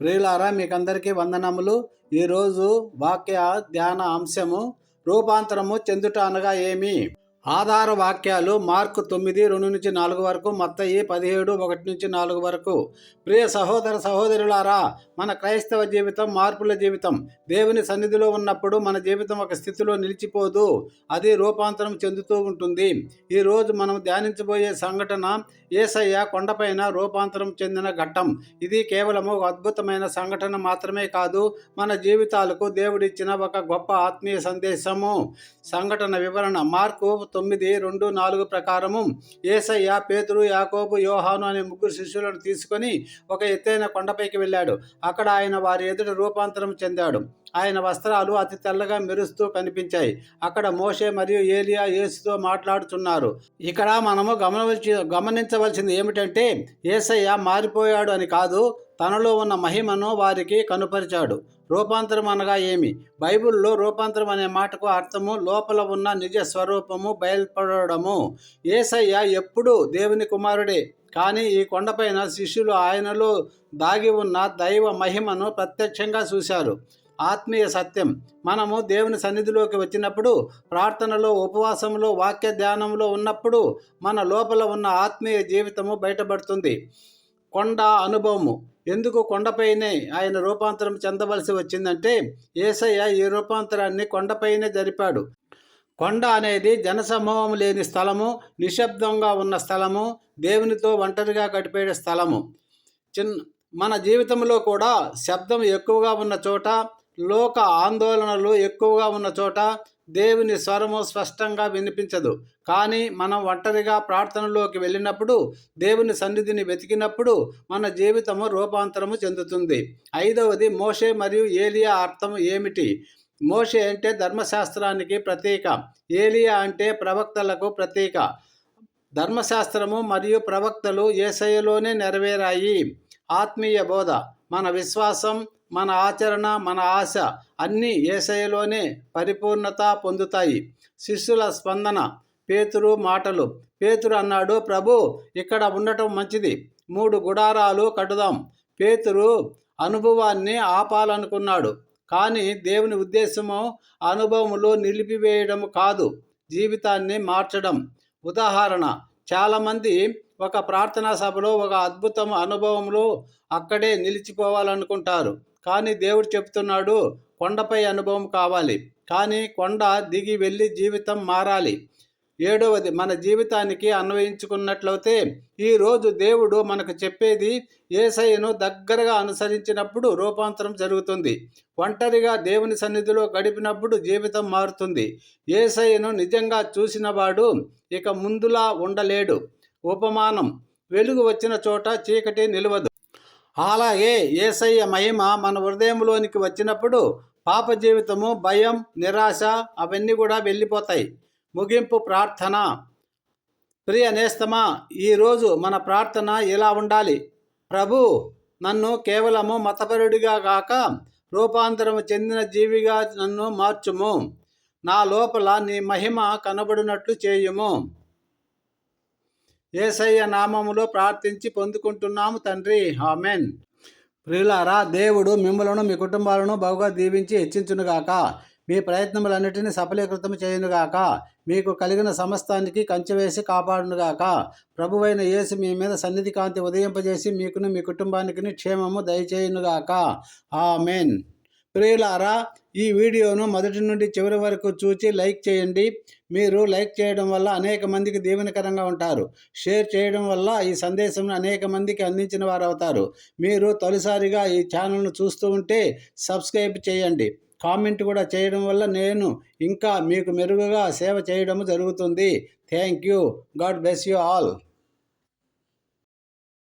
ప్రియులారా మీకందరికీ వందనములు. ఈరోజు వాక్య ధ్యాన అంశము రూపాంతరము చెందుట అనగా ఏమి? ఆధార వాక్యాలు మార్కు తొమ్మిది రెండు నుంచి నాలుగు వరకు మత్తయి పదిహేడు ఒకటి నుంచి నాలుగు వరకు. ప్రియ సహోదర సహోదరులారా మన క్రైస్తవ జీవితం మార్పుల జీవితం దేవుని సన్నిధిలో ఉన్నప్పుడు మన జీవితం ఒక స్థితిలో నిలిచిపోదు. అది రూపాంతరం చెందుతూ ఉంటుంది. ఈరోజు మనం ధ్యానించబోయే సంఘటన ఏసయ్య కొండపైన రూపాంతరం చెందిన ఘట్టం. ఇది కేవలము ఒక అద్భుతమైన సంఘటన మాత్రమే కాదు మన జీవితాలకు దేవుడిచ్చిన ఒక గొప్ప ఆత్మీయ సందేశము. సంఘటన వివరణ మార్కు తొమ్మిది రెండు నాలుగు ప్రకారము ఏసయ్య పేతురు యాకోబు యోహాను అనే ముగ్గురు శిష్యులను తీసుకొని ఒక ఎత్తైన కొండపైకి వెళ్ళాడు. అక్కడ ఆయన వారి ఎదుట రూపాంతరం చెందాడు. ఆయన వస్త్రాలు అతి తెల్లగా మెరుస్తూ కనిపించాయి. అక్కడ మోషే మరియు ఏలియా యేసుతో మాట్లాడుతున్నారు ఇక్కడ మనము గమనించి గమనించవలసింది ఏమిటంటే ఏసయ్య మారిపోయాడు అని కాదు తనలో ఉన్న మహిమను వారికి కనుపరిచాడు. రూపాంతరం అనగా ఏమి? బైబిల్లో రూపాంతరం అనే మాటకు అర్థము లోపల ఉన్న నిజ స్వరూపము బయల్పడము ఏసయ్య ఎప్పుడు దేవుని కుమారుడే. కానీ ఈ కొండపైన శిష్యులు ఆయనలో దాగి ఉన్న దైవ మహిమను ప్రత్యక్షంగా చూశారు. ఆత్మీయ సత్యం. మనము దేవుని సన్నిధిలోకి వచ్చినప్పుడు ప్రార్థనలో ఉపవాసంలో వాక్య ధ్యానంలో ఉన్నప్పుడు మన లోపల ఉన్న ఆత్మీయ జీవితము బయటపడుతుంది. కొండ అనుభవము. ఎందుకు కొండపైనే ఆయన రూపాంతరం చెందవలసి వచ్చిందంటే ఏసయ్య ఈ రూపాంతరాన్ని కొండపైనే జరిపాడు. కొండ అనేది జనసమూహం లేని స్థలము నిశ్శబ్దంగా ఉన్న స్థలము దేవునితో ఒంటరిగా గడిపే స్థలము. చిన్న మన జీవితంలో కూడా శబ్దం ఎక్కువగా ఉన్న చోట లోక ఆందోళనలు ఎక్కువగా ఉన్న చోట దేవుని స్వరము స్పష్టంగా వినిపించదు. కానీ మనం ఒంటరిగా ప్రార్థనలోకి వెళ్ళినప్పుడు దేవుని సన్నిధిని వెతికినప్పుడు మన జీవితము రూపాంతరము చెందుతుంది. ఐదవది మోషే మరియు ఏలియా అర్థం ఏమిటి? మోషే అంటే ధర్మశాస్త్రానికి ప్రతీక. ఏలియా అంటే ప్రవక్తలకు ప్రతీక. ధర్మశాస్త్రము మరియు ప్రవక్తలు ఏసయ్యలోనే నెరవేరాయి. ఆత్మీయ బోధ. మన విశ్వాసం మన ఆచరణ మన ఆశ అన్నీ ఏసయలోనే పరిపూర్ణత పొందుతాయి. శిష్యుల స్పందన పేతురు మాటలు. పేతురు అన్నాడు ప్రభు ఇక్కడ ఉండటం మంచిది. మూడు గుడారాలు కట్టుదాం. పేతురు అనుభవాన్ని ఆపాలనుకున్నాడు. కానీ దేవుని ఉద్దేశము అనుభవంలో నిలిపివేయడం కాదు జీవితాన్ని మార్చడం. ఉదాహరణ చాలామంది ఒక ప్రార్థనా సభలో ఒక అద్భుతం అనుభవంలో అక్కడే నిలిచిపోవాలనుకుంటారు. కానీ దేవుడు చెప్తున్నాడు కొండపై అనుభవం కావాలి. కానీ కొండ దిగి వెళ్ళి జీవితం మారాలి. ఏడవది మన జీవితానికి అన్వయించుకున్నట్లయితే ఈరోజు దేవుడు మనకు చెప్పేది ఏసయ్యను దగ్గరగా అనుసరించినప్పుడు రూపాంతరం జరుగుతుంది. ఒంటరిగా దేవుని సన్నిధిలో గడిపినప్పుడు జీవితం మారుతుంది. ఏసయ్యను నిజంగా చూసినవాడు ఇక ముందులా ఉండలేడు. ఉపమానం వెలుగు వచ్చిన చోట చీకటి నిలవదు. అలాగే ఏసయ్య మహిమ మన హృదయంలోనికి వచ్చినప్పుడు పాప జీవితము భయం నిరాశ అవన్నీ కూడా వెళ్ళిపోతాయి. ముగింపు ప్రార్థన. ప్రియ నేస్తమా ఈరోజు మన ప్రార్థన ఇలా ఉండాలి. ప్రభు నన్ను కేవలము మతపరుడిగా కాక రూపాంతరము చెందిన జీవిగా నన్ను మార్చుము. నా లోపల నీ మహిమ కనబడినట్లు చేయుము. ఏసయ్య నామములో ప్రార్థించి పొందుకుంటున్నాము తండ్రి. ఆమెన్. ప్రియులారా దేవుడు మిమ్మలను మీ కుటుంబాలను బహుగా దీవించి హెచ్చించునుగాక. మీ ప్రయత్నములన్నిటినీ సఫలీకృతం చేయునుగాక. మీకు కలిగిన సమస్తానికి కంచెవేసి కాపాడునుగాక. ప్రభువైన యేసు మీ మీద సన్నిధి కాంతి ఉదయింపజేసి మీకును మీ కుటుంబానికి క్షేమము దయచేయునుగాక. ఆమెన్. ప్రియులారా ఈ వీడియోను మొదటి నుండి చివరి వరకు చూచి లైక్ చేయండి. మీరు లైక్ చేయడం వల్ల అనేక మందికి దీవెనకరంగా ఉంటారు. షేర్ చేయడం వల్ల ఈ సందేశం అనేక మందికి అందించిన వారు అవుతారు మీరు తొలిసారిగా ఈ ఛానల్ను చూస్తూ ఉంటే సబ్స్క్రైబ్ చేయండి. కామెంట్ కూడా చేయడం వల్ల నేను ఇంకా మీకు మెరుగుగా సేవ చేయడం జరుగుతుంది. Thank you. God bless you all.